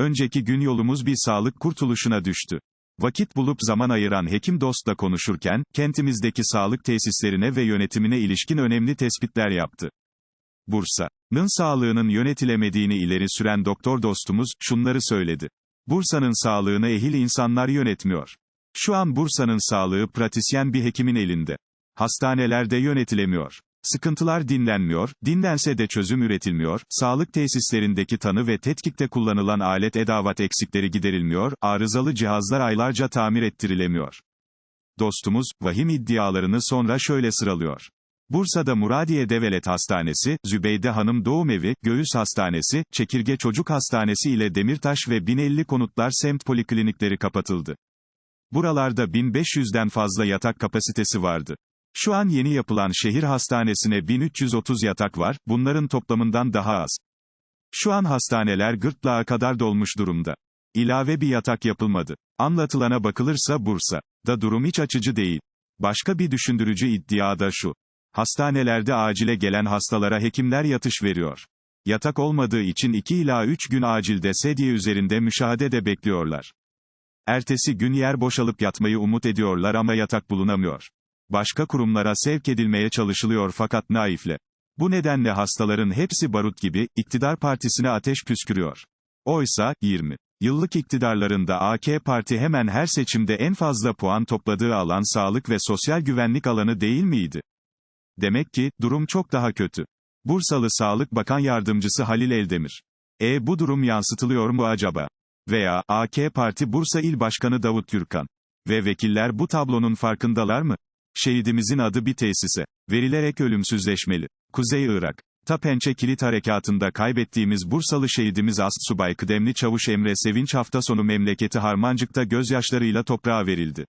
Önceki gün yolumuz bir sağlık kurtuluşuna düştü. Vakit bulup zaman ayıran hekim dostla konuşurken, kentimizdeki sağlık tesislerine ve yönetimine ilişkin önemli tespitler yaptı. Bursa'nın sağlığının yönetilemediğini ileri süren doktor dostumuz, şunları söyledi. Bursa'nın sağlığını ehil insanlar yönetmiyor. Şu an Bursa'nın sağlığı pratisyen bir hekimin elinde. Hastanelerde yönetilemiyor. Sıkıntılar dinlenmiyor, dinlense de çözüm üretilmiyor, sağlık tesislerindeki tanı ve tetkikte kullanılan alet edavat eksikleri giderilmiyor, arızalı cihazlar aylarca tamir ettirilemiyor. Dostumuz, vahim iddialarını sonra şöyle sıralıyor. Bursa'da Muradiye Devlet Hastanesi, Zübeyde Hanım Doğum Evi, Göğüs Hastanesi, Çekirge Çocuk Hastanesi ile Demirtaş ve 1050 konutlar semt poliklinikleri kapatıldı. Buralarda 1500'den fazla yatak kapasitesi vardı. Şu an yeni yapılan şehir hastanesine 1330 yatak var, bunların toplamından daha az. Şu an hastaneler gırtlağa kadar dolmuş durumda. İlave bir yatak yapılmadı. Anlatılana bakılırsa Bursa da durum hiç açıcı değil. Başka bir düşündürücü iddia da şu. Hastanelerde acile gelen hastalara hekimler yatış veriyor. Yatak olmadığı için 2 ila 3 gün acilde sedye üzerinde müşahede de bekliyorlar. Ertesi gün yer boşalıp yatmayı umut ediyorlar ama yatak bulunamıyor. Başka kurumlara sevk edilmeye çalışılıyor fakat naifle. Bu nedenle hastaların hepsi barut gibi, iktidar partisine ateş püskürüyor. Oysa, 20 yıllık iktidarlarında AK Parti hemen her seçimde en fazla puan topladığı alan sağlık ve sosyal güvenlik alanı değil miydi? Demek ki, durum çok daha kötü. Bursalı Sağlık Bakan Yardımcısı Halil Eldemir. E bu durum yansıtılıyor mu acaba? Veya, AK Parti Bursa İl Başkanı Davut Gürkan. Ve vekiller bu tablonun farkındalar mı? Şehidimizin adı bir tesise verilerek ölümsüzleşmeli. Kuzey Irak. Tapençe Kilit Harekatı'nda kaybettiğimiz Bursalı şehidimiz Ast Subay Kıdemli Çavuş Emre Sevinç hafta sonu memleketi Harmancık'ta gözyaşlarıyla toprağa verildi.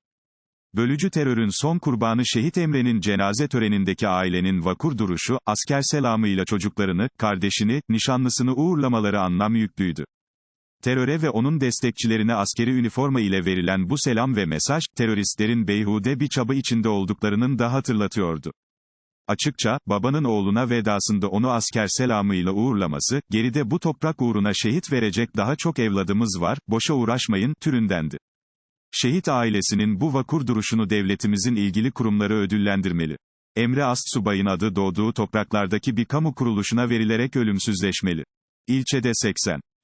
Bölücü terörün son kurbanı Şehit Emre'nin cenaze törenindeki ailenin vakur duruşu, asker selamıyla çocuklarını, kardeşini, nişanlısını uğurlamaları anlam yüklüydü. Teröre ve onun destekçilerine askeri üniforma ile verilen bu selam ve mesaj, teröristlerin beyhude bir çaba içinde olduklarının da hatırlatıyordu. Açıkça, babanın oğluna vedasında onu asker selamıyla uğurlaması, geride bu toprak uğruna şehit verecek daha çok evladımız var, boşa uğraşmayın, türündendi. Şehit ailesinin bu vakur duruşunu devletimizin ilgili kurumları ödüllendirmeli. Emre Astsubay'ın adı doğduğu topraklardaki bir kamu kuruluşuna verilerek ölümsüzleşmeli. İlçede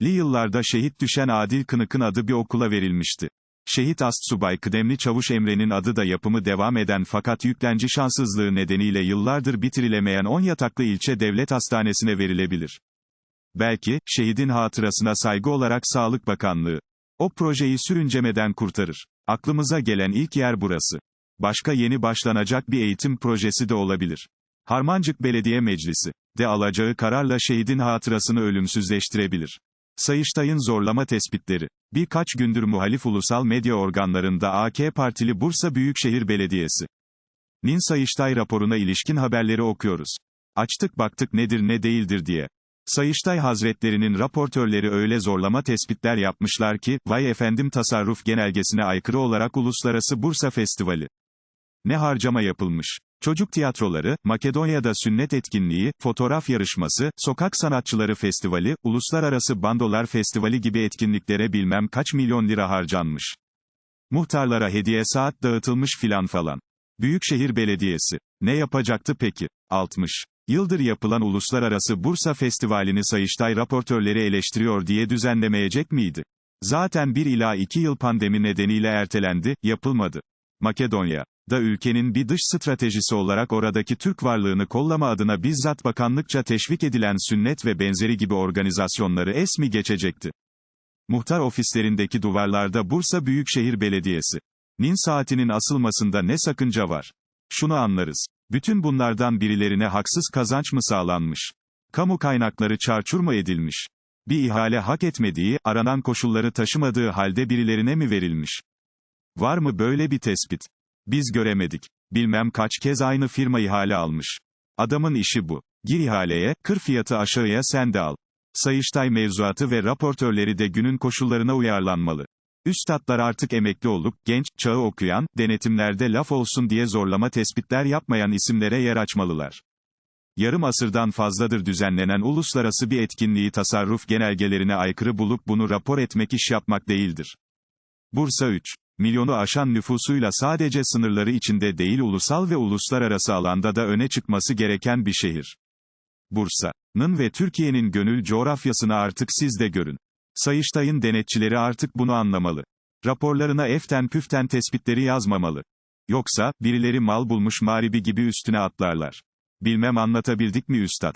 80'li yıllarda şehit düşen Adil Kınık'ın adı bir okula verilmişti. Şehit Astsubay Kıdemli Çavuş Emre'nin adı da yapımı devam eden fakat yüklenci şanssızlığı nedeniyle yıllardır bitirilemeyen 10 yataklı ilçe devlet hastanesine verilebilir. Belki, şehidin hatırasına saygı olarak Sağlık Bakanlığı, o projeyi sürüncemeden kurtarır. Aklımıza gelen ilk yer burası. Başka yeni başlanacak bir eğitim projesi de olabilir. Harmancık Belediye Meclisi de alacağı kararla şehidin hatırasını ölümsüzleştirebilir. Sayıştay'ın zorlama tespitleri. Birkaç gündür muhalif ulusal medya organlarında AK Partili Bursa Büyükşehir Belediyesi. Nin Sayıştay raporuna ilişkin haberleri okuyoruz. Açtık baktık nedir ne değildir diye. Sayıştay Hazretlerinin raportörleri öyle zorlama tespitler yapmışlar ki, vay efendim tasarruf genelgesine aykırı olarak Uluslararası Bursa Festivali. Ne harcama yapılmış. Çocuk tiyatroları, Makedonya'da sünnet etkinliği, fotoğraf yarışması, sokak sanatçıları festivali, uluslararası bandolar festivali gibi etkinliklere bilmem kaç milyon lira harcanmış. Muhtarlara hediye saat dağıtılmış filan falan. Büyükşehir Belediyesi. Ne yapacaktı peki? 60. Yıldır yapılan Uluslararası Bursa Festivali'ni Sayıştay raportörleri eleştiriyor diye düzenlemeyecek miydi? Zaten 1 ila 2 yıl pandemi nedeniyle ertelendi, yapılmadı. Makedonya da ülkenin bir dış stratejisi olarak oradaki Türk varlığını kollama adına bizzat bakanlıkça teşvik edilen sünnet ve benzeri gibi organizasyonları es mi geçecekti? Muhtar ofislerindeki duvarlarda Bursa Büyükşehir Belediyesi. Nin saatinin asılmasında ne sakınca var? Şunu anlarız. Bütün bunlardan birilerine haksız kazanç mı sağlanmış? Kamu kaynakları çarçur mu edilmiş? Bir ihale hak etmediği, aranan koşulları taşımadığı halde birilerine mi verilmiş? Var mı böyle bir tespit? Biz göremedik. Bilmem kaç kez aynı firma ihale almış. Adamın işi bu. Gir ihaleye, kır fiyatı aşağıya sen de al. Sayıştay mevzuatı ve raportörleri de günün koşullarına uyarlanmalı. Üstadlar artık emekli olup, genç, çağı okuyan, denetimlerde laf olsun diye zorlama tespitler yapmayan isimlere yer açmalılar. Yarım asırdan fazladır düzenlenen uluslararası bir etkinliği tasarruf genelgelerine aykırı bulup bunu rapor etmek iş yapmak değildir. Bursa 3. Milyonu aşan nüfusuyla sadece sınırları içinde değil ulusal ve uluslararası alanda da öne çıkması gereken bir şehir. Bursa'nın ve Türkiye'nin gönül coğrafyasını artık siz de görün. Sayıştay'ın denetçileri artık bunu anlamalı. Raporlarına eften püften tespitleri yazmamalı. Yoksa, birileri mal bulmuş mağribi gibi üstüne atlarlar. Bilmem anlatabildik mi üstad?